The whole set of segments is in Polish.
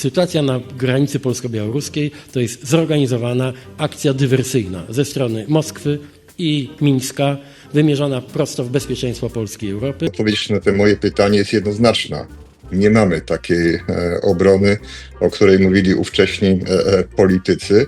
Sytuacja na granicy polsko-białoruskiej to jest zorganizowana akcja dywersyjna ze strony Moskwy i Mińska, wymierzona prosto w bezpieczeństwo Polski i Europy. Odpowiedź na to moje pytanie jest jednoznaczna. Nie mamy takiej e, obrony, o której mówili ówcześni e, e, politycy.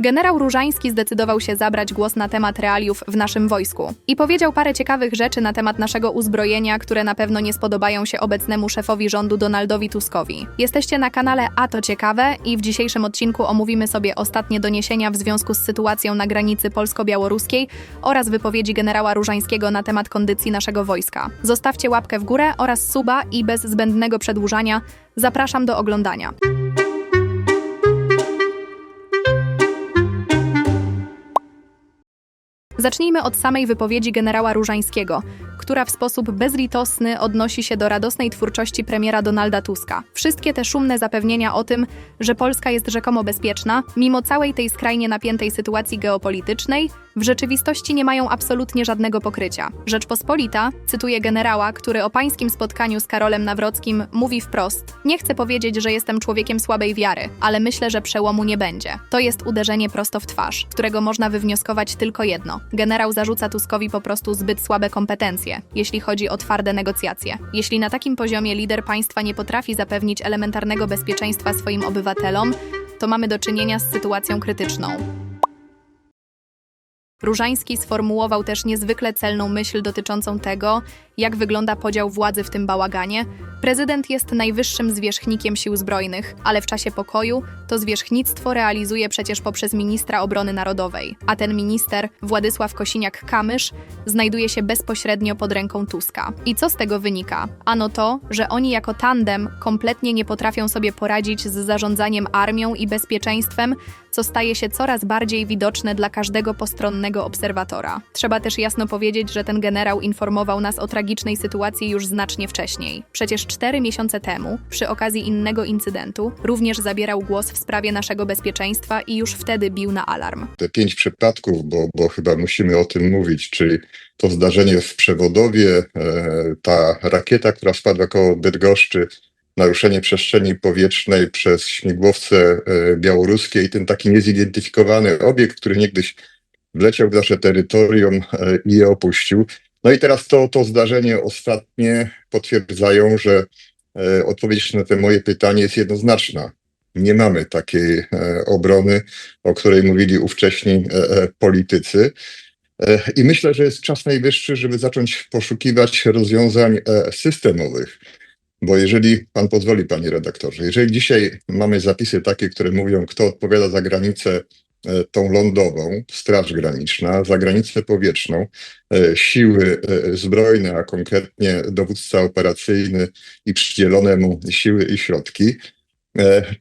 Generał Różański zdecydował się zabrać głos na temat realiów w naszym wojsku i powiedział parę ciekawych rzeczy na temat naszego uzbrojenia, które na pewno nie spodobają się obecnemu szefowi rządu Donaldowi Tuskowi. Jesteście na kanale A to ciekawe i w dzisiejszym odcinku omówimy sobie ostatnie doniesienia w związku z sytuacją na granicy polsko-białoruskiej oraz wypowiedzi generała Różańskiego na temat kondycji naszego wojska. Zostawcie łapkę w górę oraz suba i bez zbędnego przedłużania zapraszam do oglądania. Zacznijmy od samej wypowiedzi generała Różańskiego, która w sposób bezlitosny odnosi się do radosnej twórczości premiera Donalda Tuska. Wszystkie te szumne zapewnienia o tym, że Polska jest rzekomo bezpieczna, mimo całej tej skrajnie napiętej sytuacji geopolitycznej, w rzeczywistości nie mają absolutnie żadnego pokrycia. Rzeczpospolita, cytuję generała, który o pańskim spotkaniu z Karolem Nawrockim mówi wprost: Nie chcę powiedzieć, że jestem człowiekiem słabej wiary, ale myślę, że przełomu nie będzie. To jest uderzenie prosto w twarz, którego można wywnioskować tylko jedno. Generał zarzuca Tuskowi po prostu zbyt słabe kompetencje, jeśli chodzi o twarde negocjacje. Jeśli na takim poziomie lider państwa nie potrafi zapewnić elementarnego bezpieczeństwa swoim obywatelom, to mamy do czynienia z sytuacją krytyczną. Różański sformułował też niezwykle celną myśl dotyczącą tego, jak wygląda podział władzy w tym bałaganie. Prezydent jest najwyższym zwierzchnikiem sił zbrojnych, ale w czasie pokoju to zwierzchnictwo realizuje przecież poprzez ministra obrony narodowej, a ten minister, Władysław Kosiniak-Kamysz, znajduje się bezpośrednio pod ręką Tuska. I co z tego wynika? Ano to, że oni jako tandem kompletnie nie potrafią sobie poradzić z zarządzaniem armią i bezpieczeństwem, co staje się coraz bardziej widoczne dla każdego postronnego obserwatora. Trzeba też jasno powiedzieć, że ten generał informował nas o tragicznej sytuacji już znacznie wcześniej. Przecież cztery miesiące temu, przy okazji innego incydentu, również zabierał głos w sprawie naszego bezpieczeństwa i już wtedy bił na alarm. Te pięć przypadków, bo, bo chyba musimy o tym mówić, czyli to zdarzenie w Przewodowie, e, ta rakieta, która spadła koło Bydgoszczy, naruszenie przestrzeni powietrznej przez śmigłowce e, białoruskie i ten taki niezidentyfikowany obiekt, który niegdyś wleciał w nasze terytorium e, i je opuścił. No i teraz to, to zdarzenie ostatnie potwierdzają, że e, odpowiedź na to moje pytanie jest jednoznaczna. Nie mamy takiej e, obrony, o której mówili ówcześni e, e, politycy. E, I myślę, że jest czas najwyższy, żeby zacząć poszukiwać rozwiązań e, systemowych. Bo jeżeli pan pozwoli, panie redaktorze, jeżeli dzisiaj mamy zapisy takie, które mówią, kto odpowiada za granicę tą lądową, Straż Graniczna, za granicę powietrzną, e, siły e, zbrojne, a konkretnie dowódca operacyjny i przydzielone mu siły i środki, e,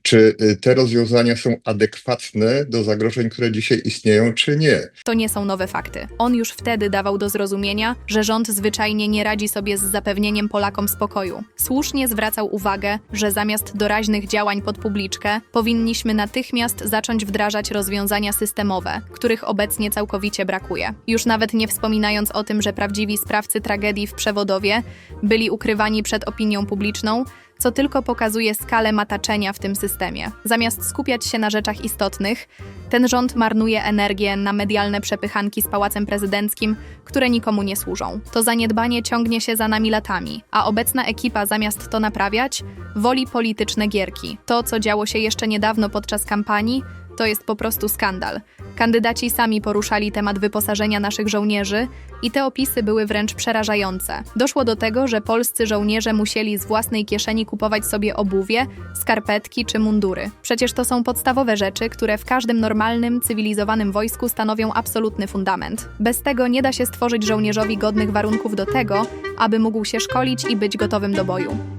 czy e, te rozwiązania są adekwatne do zagrożeń, które dzisiaj istnieją, czy nie? To nie są nowe fakty. On już wtedy dawał do zrozumienia, że rząd zwyczajnie nie radzi sobie z zapewnieniem Polakom spokoju. Słusznie zwracał uwagę, że zamiast doraźnych działań pod publiczkę, powinniśmy natychmiast zacząć wdrażać rozwiązania systemowe, których obecnie całkowicie brakuje. Już nawet nie wspominając o tym, że prawdziwi sprawcy tragedii w przewodowie byli ukrywani przed opinią publiczną, co tylko pokazuje skalę mataczenia w tym systemie. Zamiast skupiać się na rzeczach istotnych, ten rząd marnuje energię na medialne przepychanki z pałacem prezydenckim, które nikomu nie służą. To zaniedbanie ciągnie się za nami latami, a obecna ekipa zamiast to naprawiać, woli polityczne gierki. To, co działo się jeszcze niedawno podczas kampanii, to jest po prostu skandal. Kandydaci sami poruszali temat wyposażenia naszych żołnierzy i te opisy były wręcz przerażające. Doszło do tego, że polscy żołnierze musieli z własnej kieszeni kupować sobie obuwie, skarpetki czy mundury. Przecież to są podstawowe rzeczy, które w każdym normalnym, cywilizowanym wojsku stanowią absolutny fundament. Bez tego nie da się stworzyć żołnierzowi godnych warunków do tego, aby mógł się szkolić i być gotowym do boju.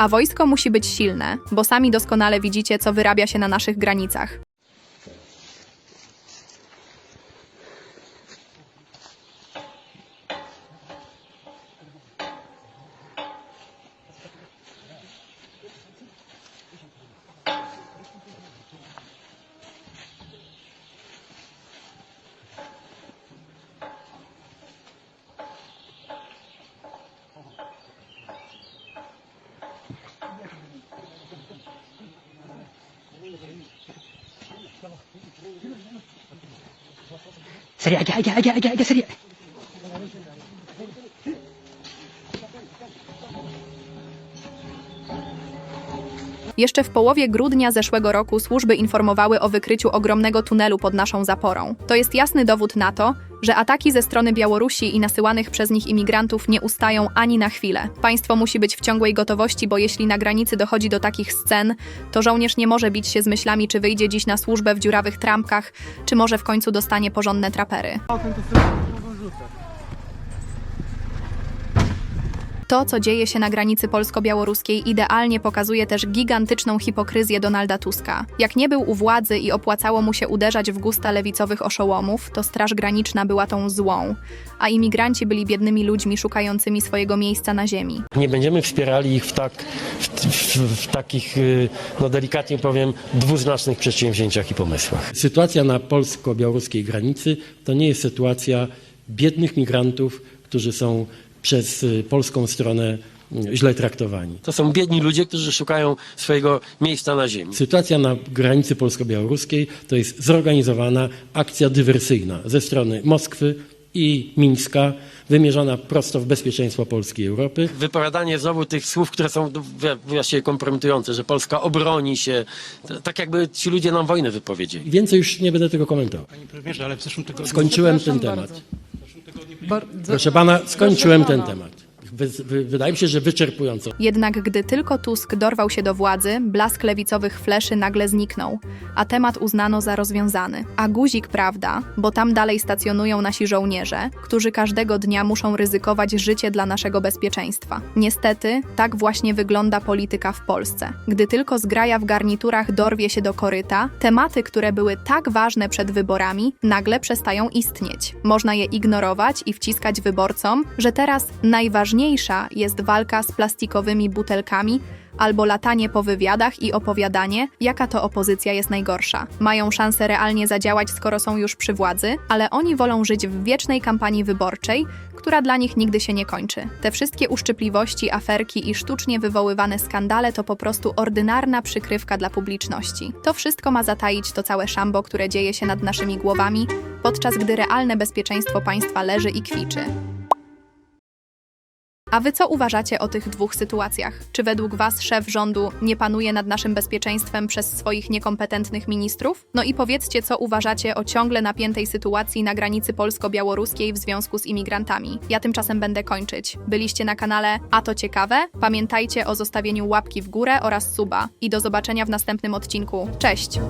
A wojsko musi być silne, bo sami doskonale widzicie, co wyrabia się na naszych granicach. سريع اجا اجا اجا اجا, أجا سريع Jeszcze w połowie grudnia zeszłego roku służby informowały o wykryciu ogromnego tunelu pod naszą zaporą. To jest jasny dowód na to, że ataki ze strony Białorusi i nasyłanych przez nich imigrantów nie ustają ani na chwilę. Państwo musi być w ciągłej gotowości, bo jeśli na granicy dochodzi do takich scen, to żołnierz nie może bić się z myślami, czy wyjdzie dziś na służbę w dziurawych trampkach, czy może w końcu dostanie porządne trapery. To, co dzieje się na granicy polsko-białoruskiej, idealnie pokazuje też gigantyczną hipokryzję Donalda Tuska. Jak nie był u władzy i opłacało mu się uderzać w gusta lewicowych oszołomów, to Straż Graniczna była tą złą, a imigranci byli biednymi ludźmi szukającymi swojego miejsca na ziemi. Nie będziemy wspierali ich w, tak, w, w, w takich, y, no delikatnie powiem, dwuznacznych przedsięwzięciach i pomysłach. Sytuacja na polsko-białoruskiej granicy to nie jest sytuacja biednych migrantów, którzy są przez y, polską stronę y, źle traktowani. To są biedni ludzie, którzy szukają swojego miejsca na ziemi. Sytuacja na granicy polsko-białoruskiej to jest zorganizowana akcja dywersyjna ze strony Moskwy i Mińska, wymierzona prosto w bezpieczeństwo Polski i Europy. Wypowiadanie znowu tych słów, które są no, wi- właściwie kompromitujące, że Polska obroni się, tak jakby ci ludzie nam wojnę wypowiedzieli. Więcej już nie będę tego komentował. Panie premierze, ale w zeszłym tygodniu... Skończyłem ten temat. Proszę pana, skończyłem ten temat. Wy, wy, wydaje mi się, że wyczerpująco. Jednak gdy tylko Tusk dorwał się do władzy, blask lewicowych fleszy nagle zniknął, a temat uznano za rozwiązany. A guzik prawda, bo tam dalej stacjonują nasi żołnierze, którzy każdego dnia muszą ryzykować życie dla naszego bezpieczeństwa. Niestety, tak właśnie wygląda polityka w Polsce. Gdy tylko zgraja w garniturach dorwie się do koryta, tematy, które były tak ważne przed wyborami, nagle przestają istnieć. Można je ignorować i wciskać wyborcom, że teraz najważniejsza jest walka z plastikowymi butelkami albo latanie po wywiadach i opowiadanie, jaka to opozycja jest najgorsza. Mają szansę realnie zadziałać, skoro są już przy władzy, ale oni wolą żyć w wiecznej kampanii wyborczej, która dla nich nigdy się nie kończy. Te wszystkie uszczypliwości, aferki i sztucznie wywoływane skandale to po prostu ordynarna przykrywka dla publiczności. To wszystko ma zataić to całe szambo, które dzieje się nad naszymi głowami, podczas gdy realne bezpieczeństwo państwa leży i kwiczy. A wy co uważacie o tych dwóch sytuacjach? Czy według was szef rządu nie panuje nad naszym bezpieczeństwem przez swoich niekompetentnych ministrów? No i powiedzcie, co uważacie o ciągle napiętej sytuacji na granicy polsko-białoruskiej w związku z imigrantami. Ja tymczasem będę kończyć. Byliście na kanale A to ciekawe? Pamiętajcie o zostawieniu łapki w górę oraz suba. I do zobaczenia w następnym odcinku. Cześć!